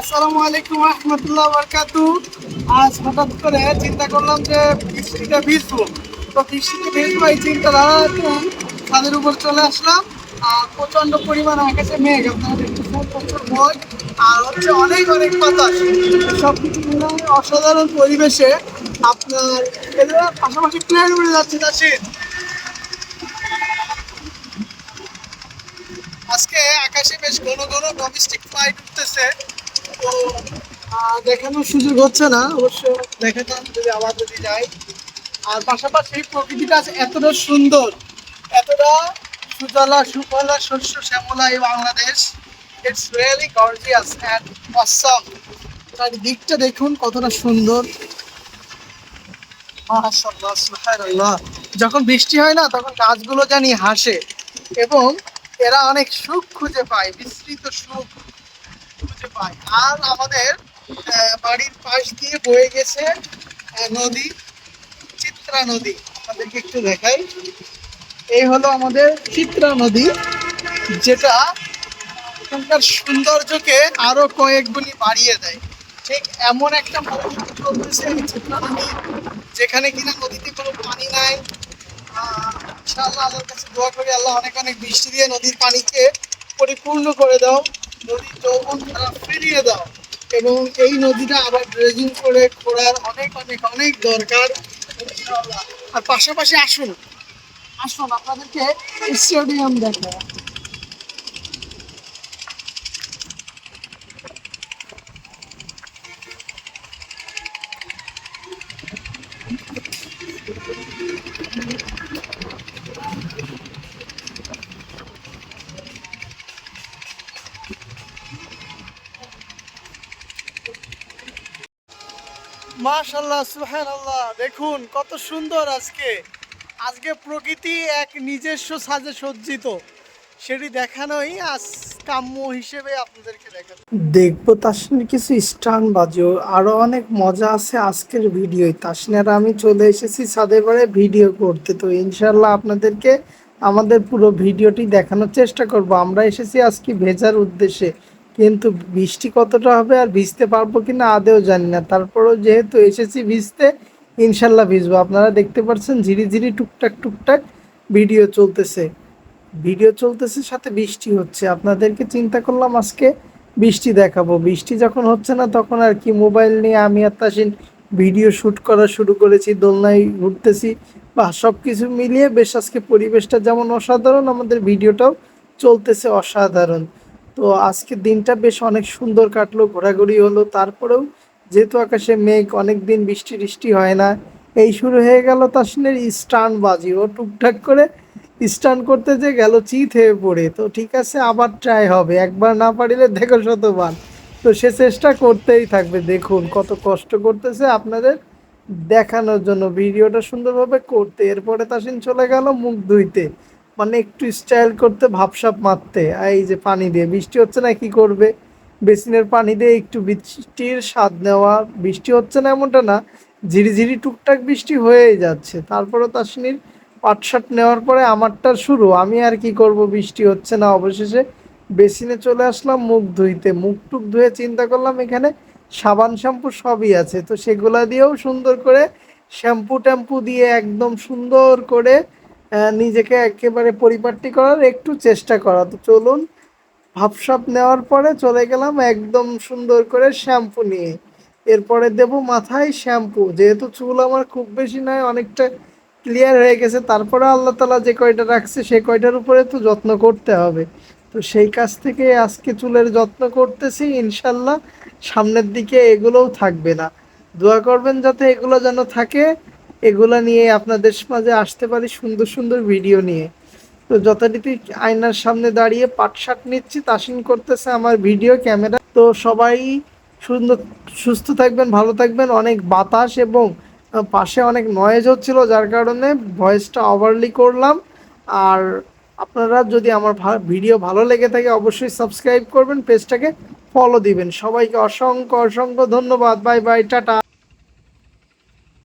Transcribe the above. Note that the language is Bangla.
আসসালামু আলাইকুম রহমতুল্লাহ বরকাতু। আজ হঠাৎ করে চিন্তা করলাম যে বৃষ্টিটা ভিজবো। তো বৃষ্টিতে ভিজবো, এই চিন্তা ধারা ছাদের উপর চলে আসলাম। আর প্রচণ্ড পরিমাণ আকাশে মেঘ আপনারা দেখতেছেন প্রচুর মেঘ আর হচ্ছে অনেক অনেক সব কিছু অসাধারণ পরিবেশে আপনার এদের পাশাপাশি প্লেন উড়ে যাচ্ছে তাসির আজকে আকাশে বেশ ঘন ঘন ডোমেস্টিক ফ্লাইট উঠতেছে। তো দেখানোর সুযোগ হচ্ছে না, অবশ্য দেখাতাম যদি আবার যদি যাই। আর পাশাপাশি প্রকৃতিটা এতটা সুন্দর, এতটা সুজলা, সুফলা, শস্য, শ্যামলা এই Bangladesh. It's really gorgeous and অসম দিকটা দেখুন কতটা সুন্দর। যখন বৃষ্টি হয় না, তখন গাছগুলো জানি হাসে। এবং এরা অনেক সুখ খুঁজে পায়, বিস্তৃত সুখ। পায়। আর আমাদের বাড়ির পাশ দিয়ে বয়ে গেছে নদী, চিত্রা নদী। আপনাদেরকে একটু দেখাই। এই হলো আমাদের চিত্রা নদী, যেটা এখানকার সৌন্দর্যকে আরও কয়েক গুণই বাড়িয়ে দেয়। ঠিক এমন একটা চিত্রা নদী, যেখানে কিনা নদীতে কোনো পানি নাই। ইনশাআল্লাহ আল্লাহর কাছে দোয়া করি, আল্লাহ অনেক অনেক বৃষ্টি দিয়ে নদীর পানিকে পরিপূর্ণ করে দাও। নদীর যৌবন ফিরিয়ে দাও। এবং এই নদীটা আবার ড্রেজিং করে খোঁড়ার অনেক অনেক অনেক দরকার। আর পাশাপাশি আসুন। আসুন, আপনাদেরকে স্টেডিয়াম দেখা মাশাল্লাহ সুবহানাল্লাহ। দেখুন, কত সুন্দর আজকে। আজকে প্রকৃতি এক নিজস্ব সাজে সজ্জিত। সেটি দেখানোই আজ কাম্য হিসেবে আপনাদেরকে দেখানো দেখব তাসনির কিছু স্টান বাজিও আরও অনেক মজা আছে আজকের ভিডিওয়। তাসনির আমি চলে এসেছি ছাদের পরে ভিডিও করতে। তো ইনশাল্লাহ আপনাদেরকে আমাদের পুরো ভিডিওটি দেখানোর চেষ্টা করব। আমরা এসেছি আজকে ভেজার উদ্দেশ্যে। কিন্তু বৃষ্টি কতটা হবে আর ভিজতে পারব কি না আদেও জানি না। তারপরেও যেহেতু এসেছি ভিজতে ইনশাল্লাহ ভিজবো। আপনারা দেখতে পাচ্ছেন ঝিরি ঝিরি টুকটাক টুকটাক ভিডিও চলতেছে। ভিডিও চলতেছে, সাথে বৃষ্টি হচ্ছে। আপনাদেরকে চিন্তা করলাম আজকে বৃষ্টি দেখাবো। বৃষ্টি যখন হচ্ছে না তখন আর কি মোবাইল নিয়ে আমি আর তাসিন ভিডিও শ্যুট করা শুরু করেছি, দোলনায় ঘুরতেছি বা সব কিছু মিলিয়ে বেশ আজকে পরিবেশটা যেমন অসাধারণ, আমাদের ভিডিওটাও চলতেছে অসাধারণ। তো আজকের দিনটা বেশ অনেক সুন্দর কাটলো, ঘোরাঘুরি হলো। তারপরেও যেহেতু আকাশে মেঘ অনেক দিন বৃষ্টি টিষ্টি হয় না, এই শুরু হয়ে গেল তাসিনের স্টান বাজি। ও টুকটাক করে স্টান করতে যে গেল চিত হয়ে পড়ে। তো ঠিক আছে, আবার ট্রাই হবে। একবার না পারিলে দেখো শতবার। তো সে চেষ্টা করতেই থাকবে। দেখুন কত কষ্ট করতেছে আপনাদের দেখানোর জন্য। ভিডিওটা সুন্দরভাবে করতে। এরপরে তাসিন চলে গেল মুখ ধুইতে। মানে একটু স্টাইল করতে ভাবসাপ মারতে। এই যে পানি দিয়ে, বৃষ্টি হচ্ছে না, কি করবে? বেসিনের পানি দিয়ে একটু বৃষ্টির স্বাদ নেওয়া। বৃষ্টি হচ্ছে না এমনটা না, ঝিরিঝিরি টুকটাক বৃষ্টি হয়েই যাচ্ছে। তারপরে তাসনির পাটশাট নেওয়ার পরে আমারটা শুরু। আমি আর কি করব? বৃষ্টি হচ্ছে না অবশেষে। বেসিনে চলে আসলাম মুখ ধুইতে। মুখ টুক ধুয়ে চিন্তা করলাম, এখানে সাবান, শ্যাম্পু সবই আছে। তো সেগুলা দিয়েও সুন্দর করে শ্যাম্পু ট্যাম্পু দিয়ে একদম সুন্দর করে নিজেকে একেবারে পরিপাটি করার একটু চেষ্টা করা। তো চলুন ভাবসাপ নেওয়ার পরে চলে গেলাম একদম সুন্দর করে শ্যাম্পু নিয়ে। এরপরে দেব মাথায় শ্যাম্পু। যেহেতু চুল আমার খুব বেশি নয়, অনেকটা ক্লিয়ার হয়ে গেছে। তারপরে আল্লাহ তালা যে কয়টা রাখছে সেই কয়টার উপরে তো যত্ন করতে হবে। তো সেই কাজ থেকে আজকে চুলের যত্ন করতেছি, ইনশাল্লাহ সামনের দিকে এগুলোও থাকবে না। দোয়া করবেন যাতে এগুলো যেন থাকে। এগুলো নিয়ে আপনাদের মাঝে আসতে পারি সুন্দর সুন্দর ভিডিও নিয়ে। তো যথারীতি আয়নার সামনে দাঁড়িয়ে পাট শাক নিচ্ছি, তাসিন করতেছে আমার ভিডিও, ক্যামেরা। তো সবাই সুন্দর, সুস্থ থাকবেন, ভালো থাকবেন। অনেক বাতাস এবং পাশে অনেক নয়েজ হচ্ছিল, যার কারণে ভয়েসটা ওভারলি করলাম। আর আপনারা যদি আমার ভিডিও ভালো লেগে থাকে অবশ্যই সাবস্ক্রাইব করবেন, পেজটাকে ফলো দিবেন। সবাইকে অসংখ্য অসংখ্য ধন্যবাদ। Bye bye tata.